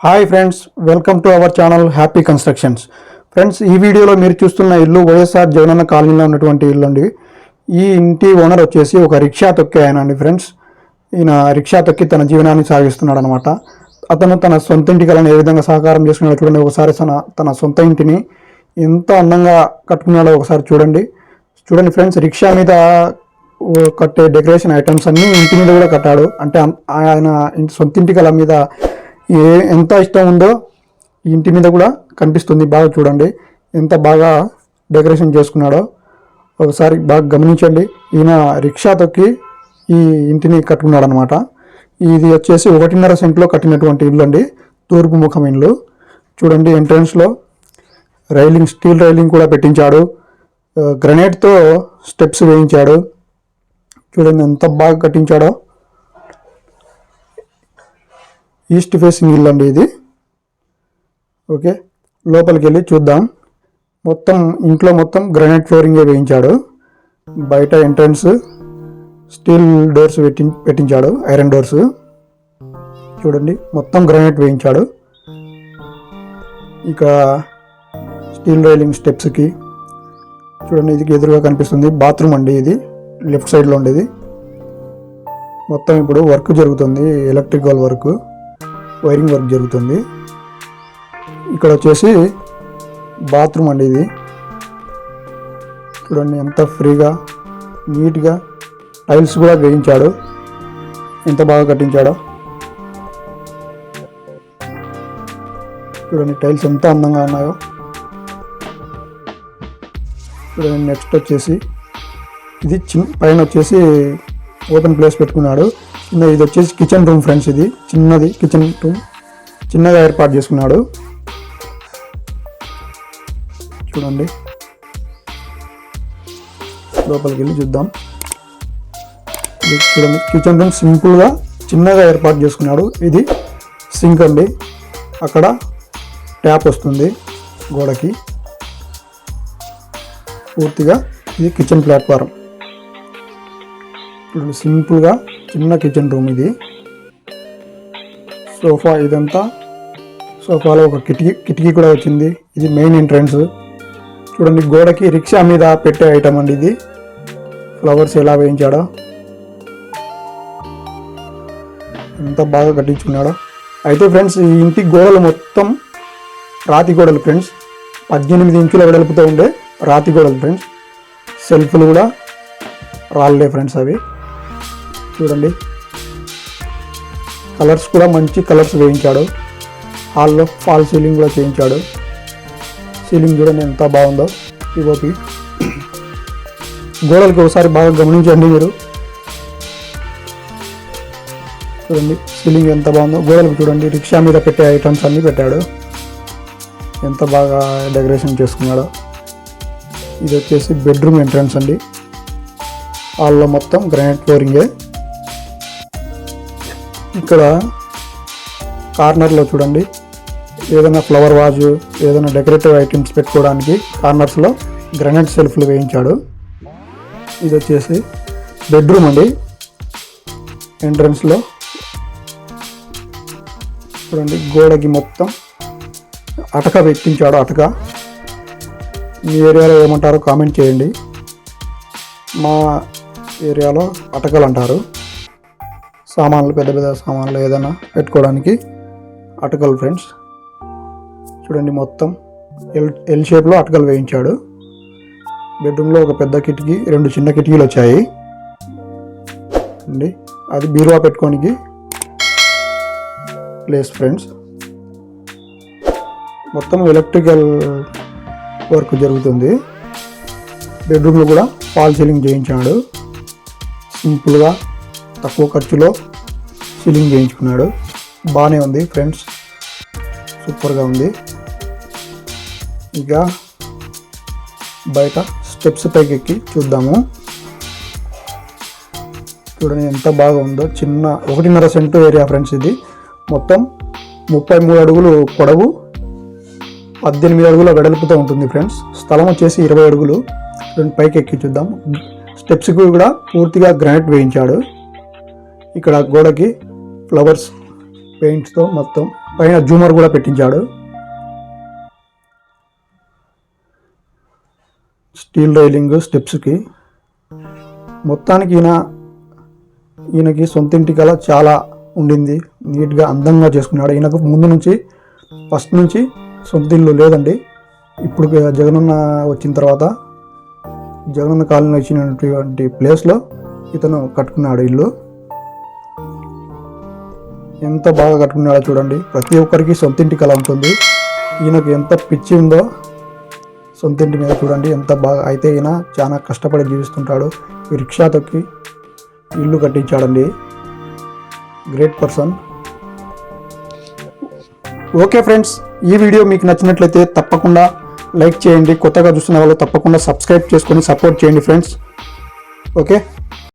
Hi friends welcome to our channel happy constructions friends ఈ వీడియోలో మీరు చూస్తున్న ఇల్లు వైఎస్ఆర్ జగనన్న కాలనీలో ఉన్నటువంటి ఇల్లు అండి. ఈ ఇంటి ఓనర్ వచ్చేసి ఒక రిక్షా తొక్కే ఆయన అండి ఫ్రెండ్స్ ఈయన రిక్షా తొక్కి తన జీవనాన్ని సాగిస్తున్నాడు అనమాట అతను తన సొంత ఇంటి ఏ విధంగా సహకారం చేసుకున్నాడో చూడండి. ఒకసారి తన తన సొంత ఇంటిని ఎంత అందంగా కట్టుకున్నాడో ఒకసారి చూడండి. చూడండి ఫ్రెండ్స్ రిక్షా మీద కట్టే డెకరేషన్ ఐటమ్స్ అన్నీ ఇంటి మీద కూడా కట్టాడు. అంటే ఆయన ఇంటి సొంత ఇంటి కళ మీద ఏ ఎంత ఇష్టం ఉందో ఈ ఇంటి మీద కూడా కనిపిస్తుంది. బాగా చూడండి. ఎంత బాగా డెకరేషన్ చేసుకున్నాడో. ఒకసారి బాగా గమనించండి. ఈయన రిక్షా తొక్కి ఈ ఇంటిని కట్టుకున్నాడు అనమాట ఇది వచ్చేసి ఒకటిన్నర సెంట్లో కట్టినటువంటి ఇల్లు అండి. తూర్పు ముఖం ఇల్లు. చూడండి ఎంట్రన్స్లో రైలింగ్ స్టీల్ రైలింగ్ కూడా పెట్టించాడు. గ్రనేట్తో గ్రనైట్తో స్టెప్స్ వేయించాడు. చూడండి ఎంత బాగా కట్టించాడో. ఈస్ట్ ఫేసింగ్ ఇల్లు అండి ఇది. ఓకే లోపలికి వెళ్ళి చూద్దాం. మొత్తం ఇంట్లో మొత్తం గ్రానైట్ ఫ్లోరింగే వేయించాడు. బయట ఎంట్రన్స్ స్టీల్ డోర్స్ పెట్టి పెట్టించాడు ఐరన్ డోర్స్. చూడండి మొత్తం గ్రానైట్ వేయించాడు. ఇక స్టీల్ రైలింగ్ స్టెప్స్కి చూడండి ఇది ఎదురుగా కనిపిస్తుంది బాత్రూమ్ అండి ఇది లెఫ్ట్ సైడ్లో ఉండేది. మొత్తం ఇప్పుడు వర్క్ జరుగుతుంది ఎలక్ట్రికల్ వర్క్. వైరింగ్ వర్క్ జరుగుతుంది. ఇక్కడ వచ్చేసి బాత్రూమ్ అండి ఇది. చూడండి ఎంత ఫ్రీగా నీట్గా టైల్స్ కూడా వేయించాడు. ఎంత బాగా కట్టించాడో. చూడండి టైల్స్ ఎంత అందంగా ఉన్నాయో. చూడండి నెక్స్ట్ వచ్చేసి ఇది చిన్న పైన వచ్చేసి ఓపెన్ ప్లేస్ పెట్టుకున్నాడు. ఇది వచ్చేసి కిచెన్ రూమ్ ఫ్రెండ్స్ ఇది. చిన్నది కిచెన్ రూమ్ చిన్నగా ఏర్పాటు చేసుకున్నాడు. చూడండి. లోపలికి వెళ్ళి చూద్దాం. చూడండి. కిచెన్ రూమ్ సింపుల్గా చిన్నగా ఏర్పాటు చేసుకున్నాడు. ఇది సింక్ అండి. అక్కడ ట్యాప్ వస్తుంది గోడకి. పూర్తిగా ఇది కిచెన్ ప్లాట్ఫారం ఇప్పుడు సింపుల్గా చిన్న కిచెన్ రూమ్ ఇది. సోఫా ఇదంతా. సోఫాలో ఒక కిటికీ కిటికీ కూడా వచ్చింది. ఇది మెయిన్ ఎంట్రన్స్ చూడండి గోడకి రిక్షా మీద పెట్టే ఐటమ్ అండి ఇది. ఫ్లవర్స్ ఎలా వేయించాడో. ఎంత బాగా కట్టించుకున్నాడో. అయితే ఫ్రెండ్స్ ఈ ఇంటి గోడలు మొత్తం రాతి గోడలు ఫ్రెండ్స్ పద్దెనిమిది ఇంచుల వెడల్పుతో ఉండే రాతి గోడలు ఫ్రెండ్స్ సెల్ఫ్లు కూడా రాళ్ళే ఫ్రెండ్స్ అవి. చూడండి. కలర్స్ కూడా మంచి కలర్స్ వేయించాడు. హాల్లో ఫాల్ సీలింగ్ కూడా చేయించాడు. సీలింగ్ చూడండి ఎంత బాగుందో. పిఓపి గోడలకి ఒకసారి బాగా గమనించండి మీరు. చూడండి సీలింగ్ ఎంత బాగుందో. గోడలకు చూడండి రిక్షా మీద పెట్టే ఐటమ్స్ అన్నీ పెట్టాడు. ఎంత బాగా డెకరేషన్ చేసుకున్నాడో. ఇది వచ్చేసి బెడ్రూమ్ ఎంట్రన్స్ అండి. హాల్లో మొత్తం గ్రానైట్ ఫ్లోరింగే. ఇక్కడ కార్నర్లో చూడండి. ఏదైనా ఫ్లవర్ వాజు ఏదైనా డెకరేటివ్ ఐటమ్స్ పెట్టుకోవడానికి కార్నర్స్లో గ్రానైట్ సెల్ఫ్లు వేయించాడు. ఇది వచ్చేసి బెడ్రూమ్ అండి. ఎంట్రన్స్లో చూడండి గోడకి మొత్తం అటక పెట్టించాడు అటక. మీ ఏరియాలో ఏమంటారో కామెంట్ చేయండి. మా ఏరియాలో అటకలు అంటారు. సామాన్లు పెద్ద పెద్ద సామాన్లు ఏదైనా పెట్టుకోవడానికి అటకలు ఫ్రెండ్స్ చూడండి మొత్తం ఎల్ ఎల్ షేప్లో అటకలు వేయించాడు. బెడ్రూమ్లో ఒక పెద్ద కిటికీ రెండు చిన్న కిటికీలు వచ్చాయి. అండి అది బీరువా పెట్టుకోనికి ప్లేస్ ఫ్రెండ్స్ మొత్తం ఎలక్ట్రికల్ వర్క్ జరుగుతుంది. బెడ్రూమ్లో కూడా ఫాల్ సీలింగ్ చేయించాడు. సింపుల్గా తక్కువ ఖర్చులో సీలింగ్ చేయించుకున్నాడు. బాగానే ఉంది ఫ్రెండ్స్. సూపర్గా ఉంది. ఇక బయట స్టెప్స్ పైకి ఎక్కి చూద్దాము. చూడండి ఎంత బాగా ఉందో. చిన్న ఒకటిన్నర సెంటు ఏరియా ఫ్రెండ్స్ ఇది. మొత్తం ముప్పై మూడు అడుగులు పొడవు పద్దెనిమిది అడుగుల వెడల్పుతో ఉంటుంది ఫ్రెండ్స్. స్థలం వచ్చేసి ఇరవై అడుగులు. రెండు పైకి ఎక్కి చూద్దాం. స్టెప్స్కి కూడా పూర్తిగా గ్రానైట్ వేయించాడు. ఇక్కడ గోడకి ఫ్లవర్స్ పెయింట్స్తో మొత్తం పైన జూమర్ కూడా పెట్టించాడు. స్టీల్ రైలింగ్ స్టెప్స్కి మొత్తానికి ఈయన ఈయనకి సొంత ఇంటి కల చాలా ఉండింది. నీట్గా అందంగా చేసుకున్నాడు. ఈయనకు ముందు నుంచి ఫస్ట్ నుంచి సొంత ఇల్లు లేదండి. ఇప్పుడు జగనన్న వచ్చిన తర్వాత జగనన్న కాలనీ వచ్చినటువంటి ప్లేస్లో ఇతను కట్టుకున్నాడు ఇల్లు. ఎంత బాగా కట్టుకున్నాడో చూడండి. ప్రతి ఒక్కరికి సొంత ఇంటి కళ ఉంటుంది. ఈయనకు ఎంత పిచ్చి ఉందో సొంత ఇంటి మీద చూడండి. ఎంత బాగా అయితే ఈయన చాలా కష్టపడి జీవిస్తుంటాడు. ఈ రిక్షా తొక్కి ఇల్లు కట్టించాడండి. గ్రేట్ పర్సన్ ఓకే ఫ్రెండ్స్ ఈ వీడియో మీకు నచ్చినట్లయితే తప్పకుండా లైక్ చేయండి. కొత్తగా చూస్తున్న వాళ్ళు తప్పకుండా సబ్స్క్రైబ్ చేసుకొని సపోర్ట్ చేయండి ఫ్రెండ్స్ ఓకే